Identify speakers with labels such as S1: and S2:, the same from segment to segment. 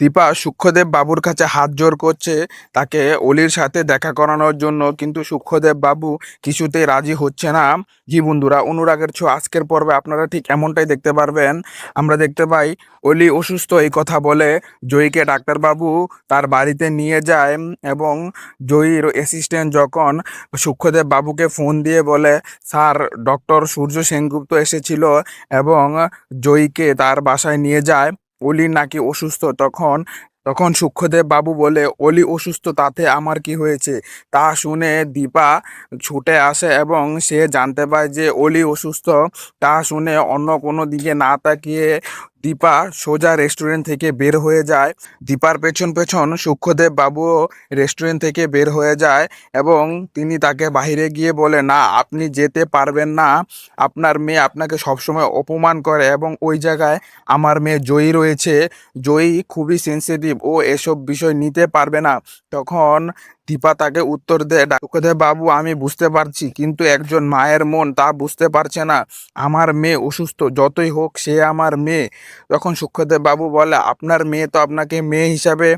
S1: দীপা সূক্ষ্মদেব বাবুর কাছে হাত জোর করছে, তাকে অলির সাথে দেখা করানোর জন্য, কিন্তু সূক্ষ্মদেব বাবু কিছুতেই রাজি হচ্ছে না। জি বন্ধুরা, অনুরাগের ছো আজকের পর্বে আপনারা ঠিক এমনটাই দেখতে পারবেন। আমরা দেখতে পাই, অলি অসুস্থ এই কথা বলে, জয়ীকে ডাক্তারবাবু তার বাড়িতে নিয়ে যায় এবং জয়ীর অ্যাসিস্ট্যান্ট যখন সূক্ষ্মদেব বাবুকে ফোন দিয়ে বলে, স্যার ডক্টর সূর্য সেনগুপ্ত এসেছিল এবং জয়ীকে তার বাসায় নিয়ে যায়। অলি নাকি অসুস্থ? তখন তখন সূক্ষ্মদেব বাবু বলে, অলি অসুস্থ, তাতে আমার কি হয়েছে? তা শুনে দীপা ছুটে আসে এবং সে জানতে পায় যে অলি অসুস্থ। তা শুনে অন্য কোনো দিকে না তাকিয়ে দীপা সোজা রেস্টুরেন্ট থেকে বের হয়ে যায়। দীপার পেছন পেছন সূক্ষ্মদেব বাবুও রেস্টুরেন্ট থেকে বের হয়ে যায় এবং তিনি তাকে বাইরে গিয়ে বলে, না, আপনি যেতে পারবেন না। আপনার মেয়ে আপনাকে সবসময় অপমান করে এবং ওই জায়গায় আমার মেয়ে জয়ী রয়েছে। জয়ী খুবই সেন্সিটিভ ও এসব বিষয় নিতে পারবে না। তখন দীপা তাকে উত্তর দেয় ডাকুদেব বাবু, আমি বুঝতে পারছি, কিন্তু একজন মায়ের মন তা বুঝতে পারছে না। আমার মেয়ে অসুস্থ, যতই হোক সে আমার মেয়ে। তখন সুক্ষদেব বাবু বলে, আপনার মেয়ে তো আপনাকে মেয়ে হিসাবে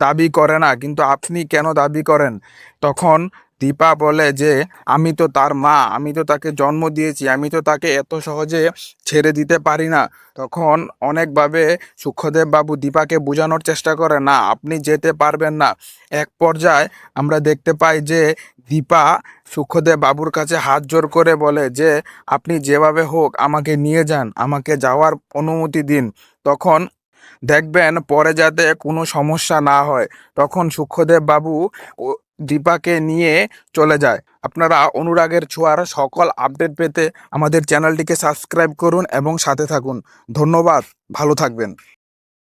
S1: দাবি করে না, কিন্তু আপনি কেন দাবি করেন? তখন দীপা বলে যে, আমি তো তার মা, আমি তো তাকে জন্ম দিয়েছি, আমি তো তাকে এত সহজে ছেড়ে দিতে পারি না। তখন অনেকভাবে সুখদেব বাবু দীপাকে বোঝানোর চেষ্টা করে, না, আপনি যেতে পারবেন না। এক পর্যায়ে আমরা দেখতে পাই যে, দীপা সুখদেব বাবুর কাছে হাত জোর করে বলে যে, আপনি যেভাবে হোক আমাকে নিয়ে যান, আমাকে যাওয়ার অনুমতি দিন। তখন দেখবেন পরে যাতে কোনো সমস্যা না হয়। তখন সুখদেব বাবু দীপাকে নিয়ে চলে যায়। আপনারা অনুরাগের ছোঁয়ার সকল আপডেট পেতে আমাদের চ্যানেলটিকে সাবস্ক্রাইব করুন এবং সাথে থাকুন। ধন্যবাদ। ভালো থাকবেন।